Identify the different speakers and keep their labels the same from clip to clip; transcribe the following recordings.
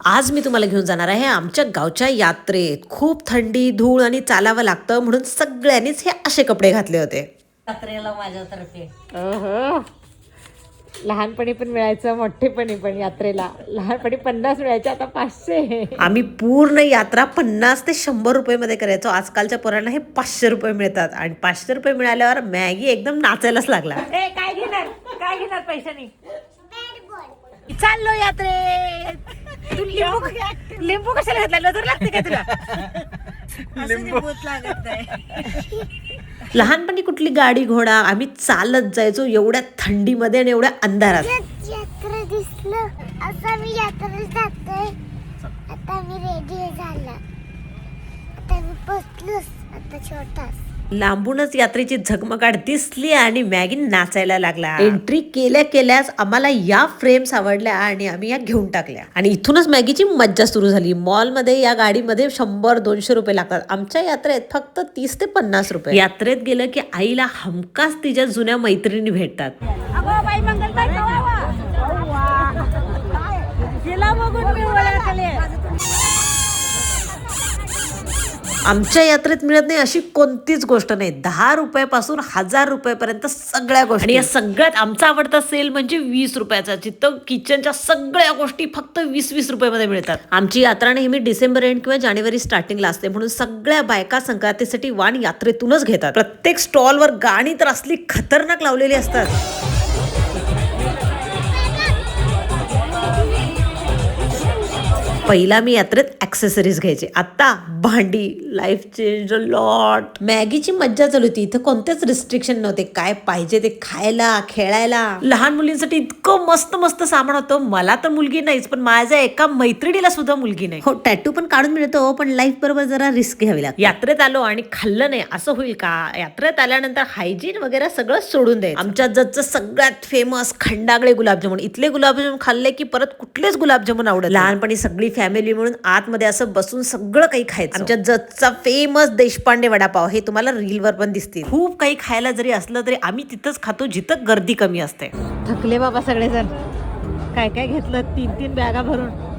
Speaker 1: आज मी तुम्हाला घेऊन जाणार आहे आमच्या गावच्या यात्रेत. खूप थंडी धूळ आणि चालावं लागतं म्हणून सगळ्यांनीच हे असे कपडे घातले होते.
Speaker 2: यात्रेला माझ्यातर्फे.
Speaker 3: लहानपणी पण मिळायचं मोठेपणी पण यात्रेला. लहानपणी पन्नास मिळायचे आता पाचशे.
Speaker 1: आम्ही पूर्ण यात्रा पन्नास ते शंभर रुपये मध्ये करायचो. आजकालच्या पोरांना हे पाचशे रुपये मिळतात आणि पाचशे रुपये मिळाल्यावर मॅगी एकदम नाचायलाच लागला.
Speaker 3: ए काय घेणार? काय घेणार पैशानी? चाललो यात्रेत. तू लिंबू लिंबू कशाला घातला नजर लागते का तुला?
Speaker 1: लहानपणी कुठली गाडी घोडा आम्ही चालत जायचो एवढ्या थंडीमध्ये आणि एवढ्या अंधारात.
Speaker 4: यात्रा दिसलं. असं मी यात्रेला जातोय. आता मी रेडी झाला. आता मी आता छोटाच.
Speaker 1: लांबूनच यात्रेची झगमगाट दिसली आणि मॅगी नाचायला लागला. एंट्री केल्या केल्याच आम्हाला या फ्रेम्स आवडल्या आणि आम्ही या घेऊन टाकल्या. आणि इथूनच मॅगीची मज्जा सुरू झाली. मॉलमध्ये या गाडीमध्ये शंभर दोनशे रुपये लागतात. आमच्या यात्रेत फक्त तीस ते पन्नास रुपये. यात्रेत गेलं की आईला हमखास तिच्या जुन्या मैत्रिणी भेटतात.
Speaker 3: बघून
Speaker 1: आमच्या यात्रेत मिळत नाही अशी कोणतीच गोष्ट नाही. दहा रुपयापासून हजार रुपयापर्यंत सगळ्या गोष्टी. आणि या सगळ्यात आमचा आवडता सेल म्हणजे वीस रुपयाचा. जिथं किचनच्या सगळ्या गोष्टी फक्त वीस वीस रुपयामध्ये मिळतात. आमची यात्रा नेहमी डिसेंबर एंड किंवा जानेवारी स्टार्टिंगला असते. म्हणून सगळ्या बायका संक्रांतीसाठी वाण यात्रेतूनच घेतात. प्रत्येक स्टॉलवर गाणी तर असली खतरनाक लावलेली असतात. पहिला मी यात्रेत ऍक्सेसरीज घ्यायचे. आता भांडी लाईफ चेंज लॉट मॅगीची मज्जा चालू होती. इथं कोणतेच रिस्ट्रिक्शन नव्हते. काय पाहिजे ते खायला खेळायला. लहान मुलींसाठी इतकं मस्त मस्त सामान होतं. मला तर मुलगी नाहीच पण माझ्या एका मैत्रिणीला सुद्धा मुलगी नाही. हो टॅटू पण काढून मिळतो पण लाईफ बरोबर जरा रिस्क घ्यावी लागते. यात्रेत आलो आणि खाल्लं नाही. असं होईल का? यात्रेत आल्यानंतर हायजीन वगैरे सगळं सोडून द्यायचं. आमच्या जगचं सगळ्यात फेमस खंडागळे गुलाबजामुन. इथले गुलाबजामुन खाल्ले की परत कुठलेच गुलाबजामुन आवडत लहानपणी सगळी फॅमिली म्हणून आतमध्ये असं बसून सगळं काही खायचं. आमच्या जतचा फेमस देशपांडे वडापाव हे तुम्हाला रीलवर पण दिसतील. खूप काही खायला जरी असलं तरी आम्ही तिथंच खातो जिथं गर्दी कमी असते.
Speaker 3: थकले बाबा सगळेजण. काय काय घेतलं? तीन तीन बॅगा भरून.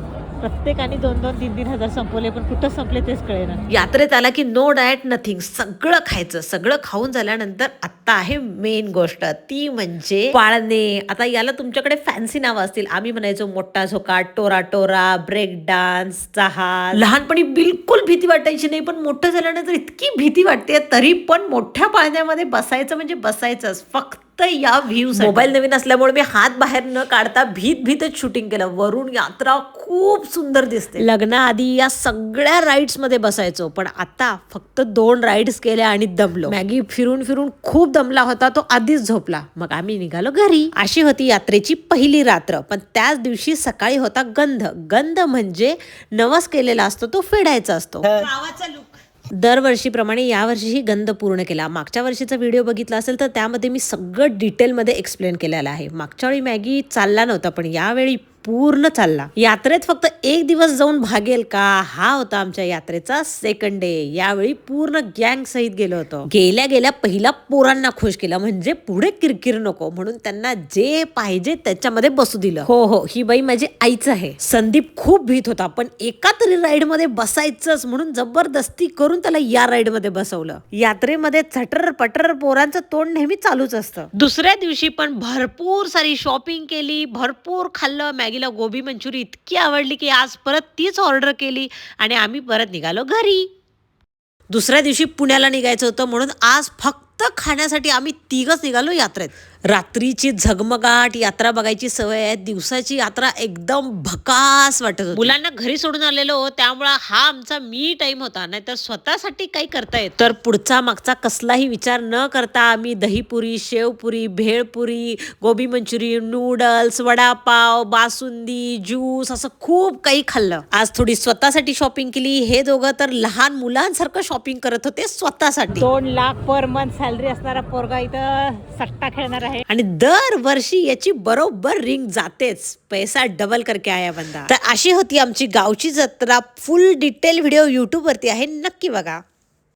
Speaker 3: प्रत्येकाने दोन दोन तीन तीन हजार संपवले पण कुठं संपले तेच कळेना.
Speaker 1: यात्रेत आला की नो डायट नथिंग सगळं खायचं. सगळं खाऊन झाल्यानंतर आता आहे मेन गोष्ट. ती म्हणजे पाळणे. आता याला तुमच्याकडे फॅन्सी नावं असतील. आम्ही म्हणायचो मोठा झोका टोरा टोरा ब्रेक डान्स चहा लहानपणी बिलकुल भीती वाटायची नाही पण मोठं झाल्यानंतर इतकी भीती वाटते तरी पण मोठ्या पाळण्यामध्ये बसायचं म्हणजे बसायचंच. फक्त या व्ह्यू मोबाईल नवीन असल्यामुळे मी हात बाहेर न काढता भीत भीतच शूटिंग केलं. वरून यात्रा खूप सुंदर दिसते. लग्नाआधी या सगळ्या राईड्समध्ये बसायचो पण आता फक्त दोन राईड्स केल्या आणि दमलो. मॅगी फिरून फिरून खूप दमला होता तो आधीच झोपला. मग आम्ही निघालो घरी. अशी होती यात्रेची पहिली रात्र पण त्याच दिवशी सकाळी होता गंध. गंध म्हणजे नवस केलेला असतो तो फेडायचा असतो. दरवर्षीप्रमाणे यावर्षीही गंध पूर्ण केला. मागच्या वर्षीचा व्हिडिओ बघितला असेल तर त्यामध्ये मी सगळं डिटेलमध्ये एक्सप्लेन केलेलं आहे. मागच्या वेळी मॅगी चालला नव्हता पण यावेळी पूर्ण चालला. यात्रेत फक्त एक दिवस जाऊन भागेल का? हा होता आमच्या यात्रेचा सेकंड डे यावेळी पूर्ण गँग सहित गेलो होतो. गेल्या गेल्या पहिला पोरांना खुश केलं. म्हणजे पुढे किरकिर नको म्हणून त्यांना जे पाहिजे त्याच्यामध्ये बसू दिलं. हो हो. ही बाई माझी आईच आहे. संदीप खूप भीत होता पण एका तरी राईडमध्ये बसायचंच म्हणून जबरदस्ती करून त्याला या राईडमध्ये बसवलं. यात्रेमध्ये चटर पटर पोरांचं तोंड नेहमी चालूच असतं. दुसऱ्या दिवशी पण भरपूर सारी शॉपिंग केली भरपूर खाल्लं मॅगीला गोबी मंचुरी इतकी आवडली की आज परत तीच ऑर्डर केली आणि आम्ही परत निघालो घरी. दुसऱ्या दिवशी पुण्याला निघायचं होतं म्हणून आज फक्त खाण्यासाठी आम्ही तिघच निघालो यात्रेत. रात्रीची झगमगाट यात्रा बघायची सवय आहे. दिवसाची यात्रा एकदम भकास वाटत होती. मुलांना घरी सोडून आलेलो त्यामुळे हा आमचा मी टाइम होता. नाहीतर स्वतःसाठी काही करता येत तर पुढचा मागचा कसलाही विचार न करता आम्ही dahipuri shevpuri bhelpuri gobi manchurian noodles vada pav basundi juice असं खूप काही खाल्लं. आज थोडी स्वतःसाठी शॉपिंग केली. हे दोघं तर लहान मुलांसारखं शॉपिंग करत होते स्वतःसाठी.
Speaker 3: दोन लाख पर मंथ सॅलरी असणारा पोरगा इथं सट्टा खेळणार आहे.
Speaker 1: आणि दरवर्षी याची बरोबर रिंग जातेच. पैसा डबल करके आया बंदा. तर अशी होती आमची गावची जत्रा. फुल डिटेल व्हिडिओ युट्यूब वरती आहे. नक्की बघा.